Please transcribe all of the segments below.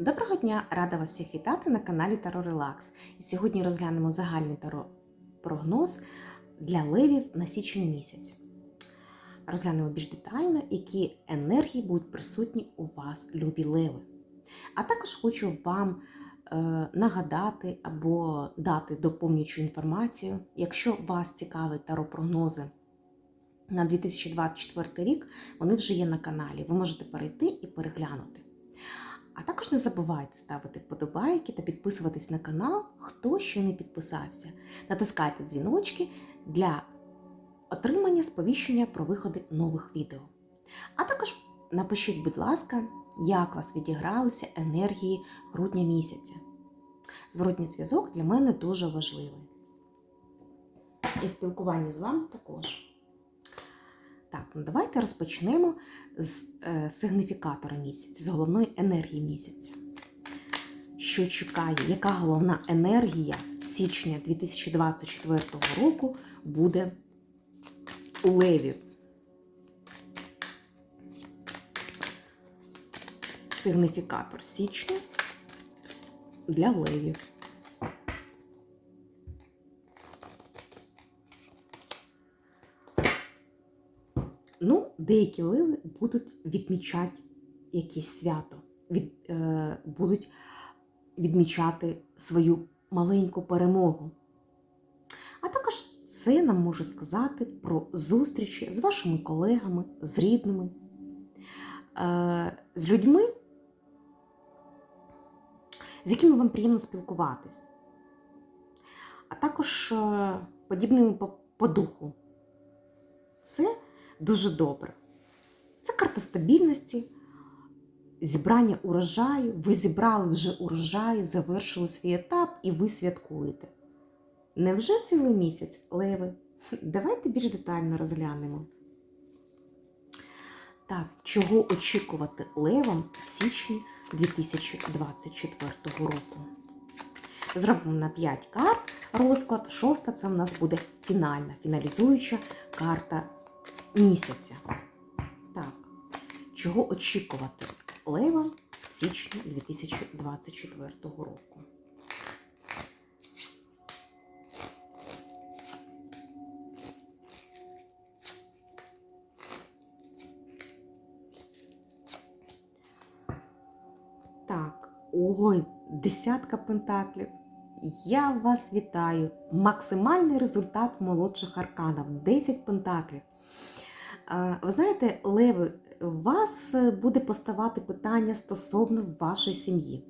Доброго дня! Рада вас всіх вітати на каналі Таро Релакс. І сьогодні розглянемо загальний таро прогноз для левів на січень місяць. Розглянемо більш детально, які енергії будуть присутні у вас, любі леви. А також хочу вам е, нагадати або дати доповнюючу інформацію, якщо вас цікавить таро прогнози на 2024 рік, вони вже є на каналі. Ви можете перейти і переглянути. А також не забувайте ставити вподобайки та підписуватись на канал, хто ще не підписався. Натискайте дзвіночки для отримання сповіщення про виходи нових відео. А також напишіть, будь ласка, як вас відігралися енергії грудня місяця. Зворотній зв'язок для мене дуже важливий. І спілкування з вами також. Так, ну давайте розпочнемо з е, сигніфікатора місяця, з головної енергії місяця. Що чекає, яка головна енергія січня 2024 року буде у левів? Сигніфікатор січня для левів. Ну, деякі леви будуть відмічати якесь свято, від, е, будуть відмічати свою маленьку перемогу. А також це нам може сказати про зустрічі з вашими колегами, з рідними, е, з людьми, з якими вам приємно спілкуватись, а також е, подібними по, по духу. Це дуже добре. Це карта стабільності, зібрання урожаю. Ви зібрали вже урожай, завершили свій етап і ви святкуєте. Невже цілий місяць, леви? Давайте більш детально розглянемо. Так, чого очікувати левам в січні 2024 року? Зробимо на 5 карт розклад. Шоста це в нас буде фінальна, фіналізуюча карта місяця. Так, чого очікувати левам в січні 2024 року? Так, ой, десятка пентаклів. Я вас вітаю. Максимальний результат молодших арканів 10 пентаклів. Е, Ви знаєте, Леви, у вас буде поставати питання стосовно вашої сім'ї.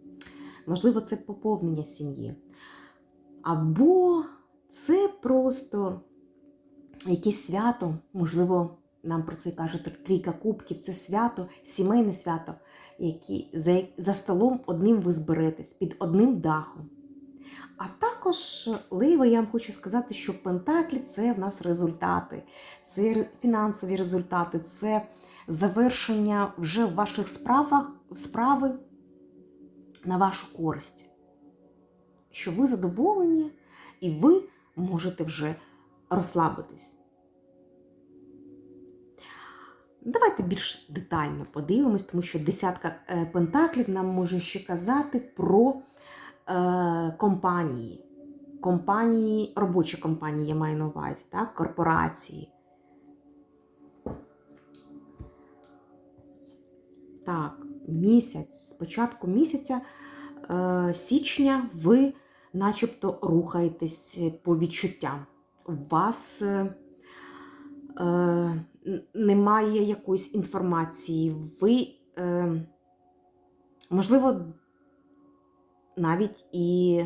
Можливо, це поповнення сім'ї. Або це просто якесь свято, можливо, нам про це каже трійка кубків, це свято, сімейне свято, які, за, за столом одним ви зберетесь, під одним дахом. А також, Лейва, я вам хочу сказати, що Пентаклі це в нас результати, це фінансові результати, це завершення вже в ваших справах справи на вашу користь. Що ви задоволені і ви можете вже розслабитись. Давайте більш детально подивимось, тому що десятка е, пентаклів нам може ще казати про е, компанії. Компанії, робочі компанії я маю на увазі, так? корпорації. Так, місяць. З початку місяця е, січня ви начебто рухаєтесь по відчуттям. У вас е, е, немає якоїсь інформації. Ви, е, можливо, навіть і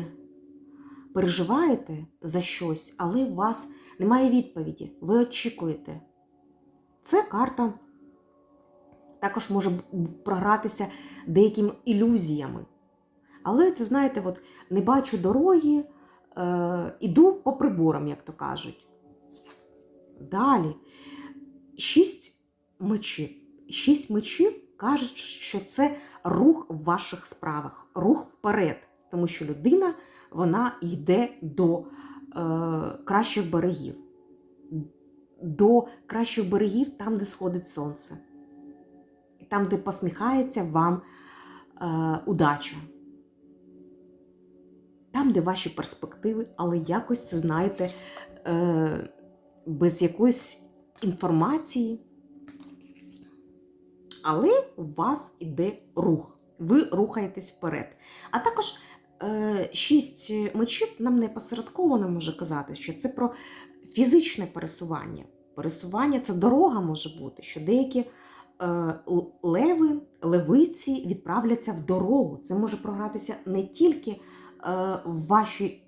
переживаєте за щось, але у вас немає відповіді. Ви очікуєте. Це карта також може програтися деякими ілюзіями. Але це, знаєте, от не бачу дороги, е, іду по приборам, як то кажуть. Далі. Шість мечів. Шість мечів кажуть, що це рух в ваших справах, рух вперед. Тому що людина вона йде до е, кращих берегів, до кращих берегів там, де сходить сонце, там, де посміхається вам е, удача. Там, де ваші перспективи, але якось це знаєте, е, без якоїсь інформації. Але у вас іде рух. Ви рухаєтесь вперед. А також е, шість мечів нам не посередковано може казати, що це про фізичне пересування. Пересування це дорога може бути, що деякі е, леви, левиці відправляться в дорогу. Це може програтися не тільки е, в вашій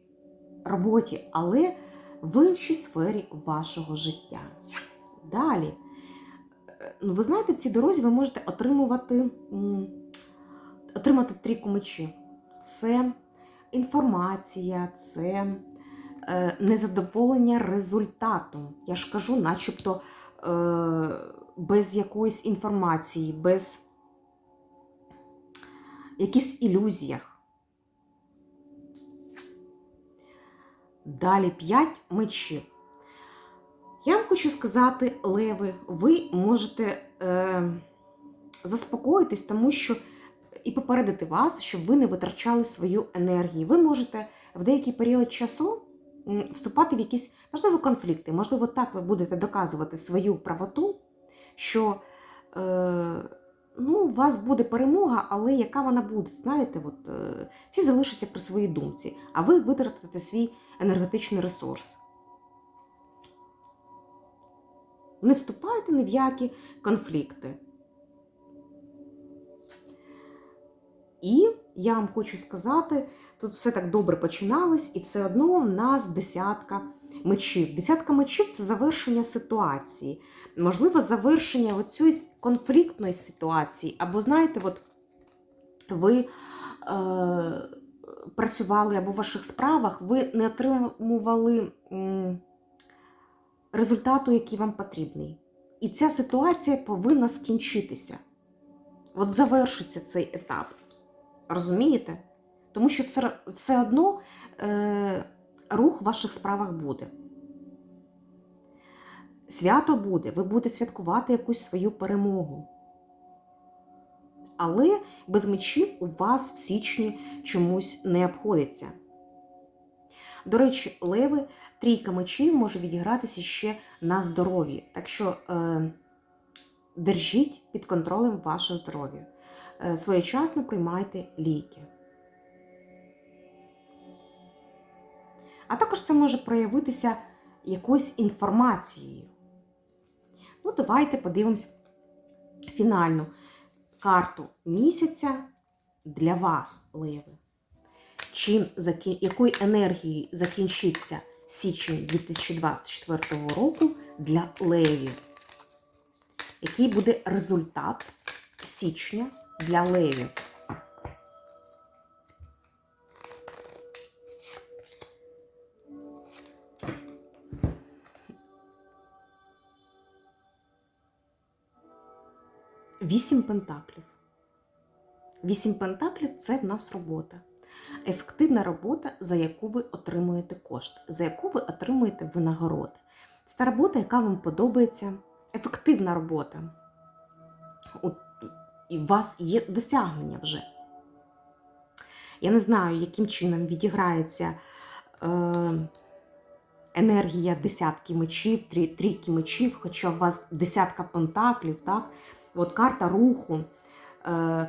роботі, але в іншій сфері вашого життя. Далі. Ну, ви знаєте, в цій дорозі ви можете отримувати, отримати трійку мечів. Це інформація, це е, незадоволення результатом. Я ж кажу, начебто е, без якоїсь інформації, без якихось ілюзіях. Далі 5 мечів. Я вам хочу сказати, Леви, ви можете е, заспокоїтись, тому що і попередити вас, щоб ви не витрачали свою енергію. Ви можете в деякий період часу вступати в якісь, можливо, конфлікти. Можливо, так ви будете доказувати свою правоту, що е, ну, у вас буде перемога, але яка вона буде? Знаєте, от, е, всі залишаться при своїй думці, а ви витратите свій енергетичний ресурс. Не вступайте ні в які конфлікти. І я вам хочу сказати, тут все так добре починалось, і все одно в нас десятка мечів. Десятка мечів це завершення ситуації. Можливо, завершення оцієї конфліктної ситуації. Або, знаєте, от ви е, працювали або в ваших справах, ви не отримували м, результату, який вам потрібний. І ця ситуація повинна скінчитися. От завершиться цей етап. Розумієте? Тому що все, все одно е, рух в ваших справах буде. Свято буде, ви будете святкувати якусь свою перемогу. Але без мечів у вас в січні чомусь не обходиться. До речі, леви, трійка мечів може відігратися ще на здоров'ї. Так що е, держіть під контролем ваше здоров'я. Е, своєчасно приймайте ліки. А також це може проявитися якоюсь інформацією. Ну, давайте подивимось фінальну карту місяця для вас, Леви. Чим якою енергією закінчиться січень 2024 року для Левів? Який буде результат січня для Левів? Вісім пентаклів. Вісім пентаклів це в нас робота. Ефективна робота, за яку ви отримуєте кошти, за яку ви отримуєте винагороди. Це та робота, яка вам подобається, ефективна робота. От, і у вас є досягнення вже. Я не знаю, яким чином відіграється е, енергія десятки мечів, трі, трійки мечів, хоча у вас десятка пентаклів, так? От карта руху, е,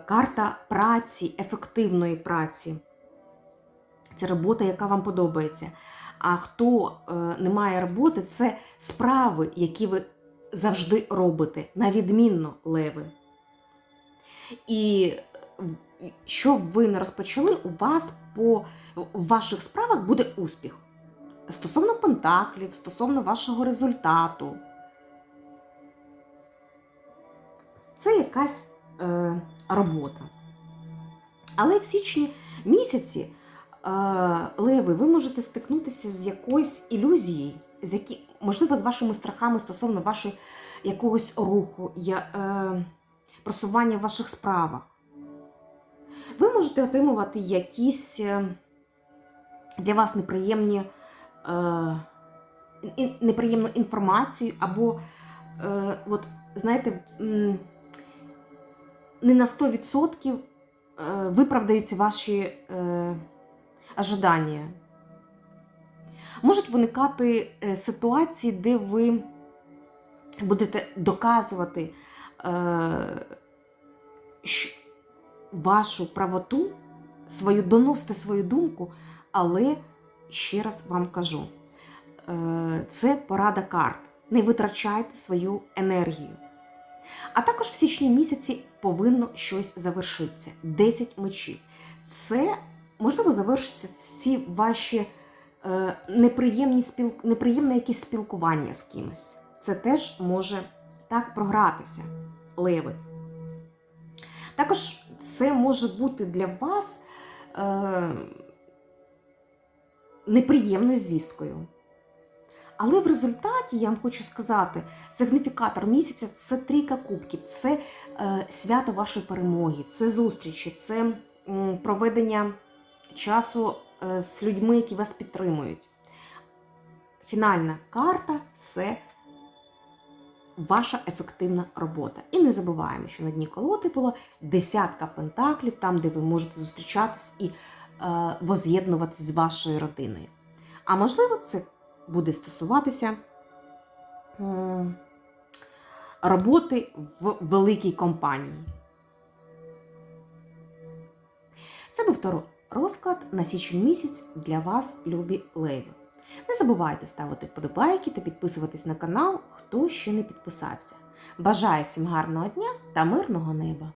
карта праці, ефективної праці. Це робота, яка вам подобається. А хто е, не має роботи, це справи, які ви завжди робите, на відмінно леви. І що б ви не розпочали, у вас по в ваших справах буде успіх. Стосовно пентаклів, стосовно вашого результату. Це якась е, робота. Але в січні місяці, леви, ви можете стикнутися з якоюсь ілюзією, з які, можливо, з вашими страхами стосовно вашого якогось руху, я, е, просування в ваших справах. Ви можете отримувати якісь е, для вас неприємні, е, неприємну інформацію, або, е, от, знаєте, не на 100% виправдаються ваші е, ожидання. Можуть виникати е, ситуації, де ви будете доказувати е, вашу правоту, свою доносити свою думку, але ще раз вам кажу, е, це порада карт. Не витрачайте свою енергію. А також в січні місяці повинно щось завершитися. 10 мечів. Це можливо завершиться ці ваші е, неприємні спіл... неприємне якісь спілкування з кимось. Це теж може так програтися, леви. Також це може бути для вас е, неприємною звісткою. Але в результаті я вам хочу сказати, сигніфікатор місяця це трійка кубків, це е, свято вашої перемоги, це зустрічі, це м, проведення часу е, з людьми, які вас підтримують. Фінальна карта це ваша ефективна робота. І не забуваємо, що на дні колоди було десятка пентаклів, там, де ви можете зустрічатись і е, воз'єднуватись з вашою родиною. А можливо, це буде стосуватися роботи в великій компанії. Це був Таро розклад на січень місяць для вас, любі леви. Не забувайте ставити вподобайки та підписуватись на канал, хто ще не підписався. Бажаю всім гарного дня та мирного неба!